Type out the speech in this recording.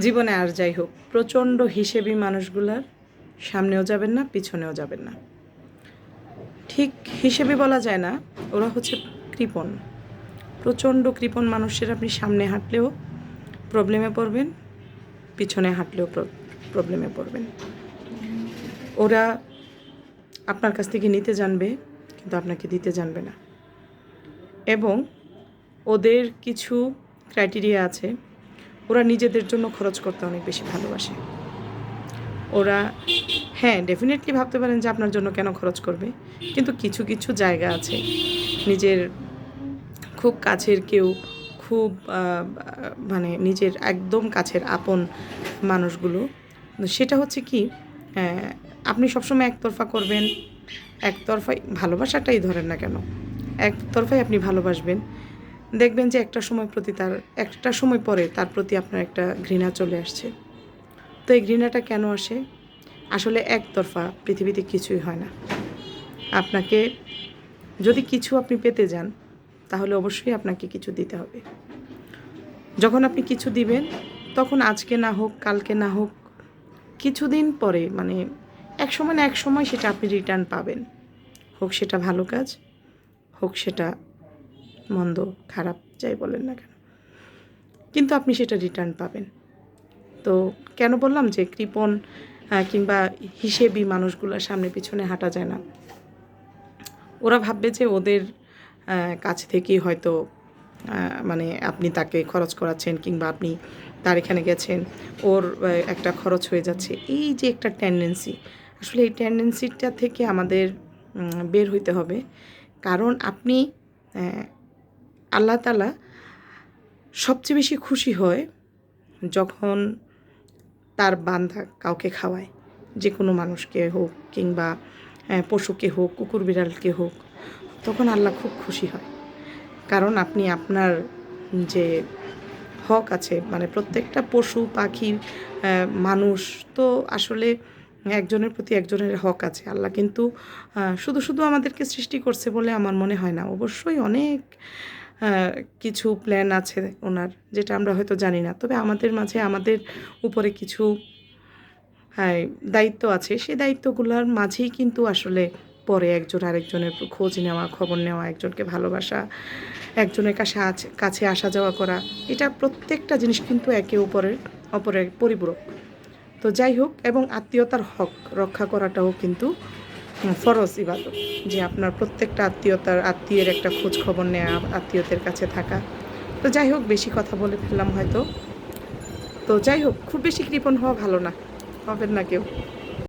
জীবনে আর যাই হোক, প্রচণ্ড হিসেবি মানুষগুলার সামনেও যাবেন না, পিছনেও যাবেন না। ঠিক হিসেবে বলা যায় না, ওরা হচ্ছে কৃপণ। প্রচণ্ড কৃপণ মানুষের আপনি সামনে হাঁটলেও প্রবলেমে পড়বেন, পিছনে হাঁটলেও প্রবলেমে পড়বেন। ওরা আপনার কাছ থেকে নিতে জানবে, কিন্তু আপনাকে দিতে জানবে না। এবং ওদের কিছু ক্রাইটেরিয়া আছে ওরা নিজেদের জন্য খরচ করতে অনেক বেশি ভালোবাসে। ওরা হ্যাঁ ডেফিনেটলি ভাবতে পারেন যে আপনার জন্য কেন খরচ করবে। কিন্তু কিছু কিছু জায়গা আছে। নিজের খুব কাছের কেউ, খুব মানে নিজের একদম কাছের আপন মানুষগুলো। সেটা হচ্ছে কি আপনি সবসময় একতরফা করবেন একতরফাই ভালোবাসাটাই ধরেন না কেন একতরফাই আপনি ভালোবাসবেন। দেখবেন যে একটা সময় প্রতি তার, একটা সময় পরে তার প্রতি আপনার একটা ঘৃণা চলে আসছে। তো এই ঘৃণাটা কেন আসে? আসলে একতরফা পৃথিবীতে কিছুই হয় না। আপনাকে যদি কিছু আপনি পেতে যান, তাহলে অবশ্যই আপনাকে কিছু দিতে হবে। যখন আপনি কিছু দিবেন, তখন আজকে না হোক, কালকে না হোক, কিছুদিন পরে মানে এক সময় না এক সময় সেটা আপনি রিটার্ন পাবেন। হোক সেটা ভালো কাজ, হোক সেটা মন্দ খারাপ যাই বলেন না কেন। কিন্তু আপনি সেটা রিটার্ন পাবেন। তো কেন বললাম যে আহ, কিংবা হিসেবি মানুষগুলোর সামনে পিছনে হাঁটা যায় না। ওরা ভাববে যে ওদের কাছ থেকেই হয়তো মানে আপনি তাকে খরচ করাচ্ছেন কিংবা আপনি তার এখানে গেছেন ওর একটা খরচ হয়ে যাচ্ছে। এই যে একটা টেন্ডেন্সি আসলে এই টেন্ডেন্সিটা থেকে আমাদের বের হইতে হবে। কারণ আপনি আল্লাহ তালা সবচেয়ে বেশি খুশি হয় যখন তার বান্ধা কাউকে খাওয়ায়, যে কোনো মানুষকে হোক কিংবা পশুকে হোক, কুকুর বিড়ালকে হোক, তখন আল্লাহ খুব খুশি হয়। কারণ আপনি আপনার যে হক আছে মানে প্রত্যেকটা পশু, পাখি মানুষ তো আসলে একজনের প্রতি একজনের হক আছে। আল্লাহ কিন্তু শুধু শুধু আমাদেরকে সৃষ্টি করছে বলে আমার মনে হয় না। অবশ্যই অনেক কিছু প্ল্যান আছে ওনার, যেটা আমরা হয়তো জানি না। তবে আমাদের মাঝে আমাদের উপরে কিছু হ্যাঁ দায়িত্ব আছে। সেই দায়িত্বগুলোর মাঝেই কিন্তু আসলে পরে একজন আরেকজনের খোঁজ নেওয়া, খবর নেওয়া, একজনকে ভালোবাসা, একজনের কাছে আছ- কাছে আসা যাওয়া করা, এটা প্রত্যেকটা জিনিস কিন্তু একে অপরের অপরের পরিপূরক। তো যাই হোক, এবং আত্মীয়তার হক রক্ষা করাটাও কিন্তু ফরজ ইবাদত। যে আপনার প্রত্যেকটা আত্মীয়তার, আত্মীয়ের একটা খোঁজ খবর নেওয়া আত্মীয়দের কাছে থাকা। তো যাই হোক, বেশি কথা বলে ফেললাম হয়তো। তো যাই হোক, খুব বেশি কৃপণ হওয়া ভালো না। হবেন না কেউ।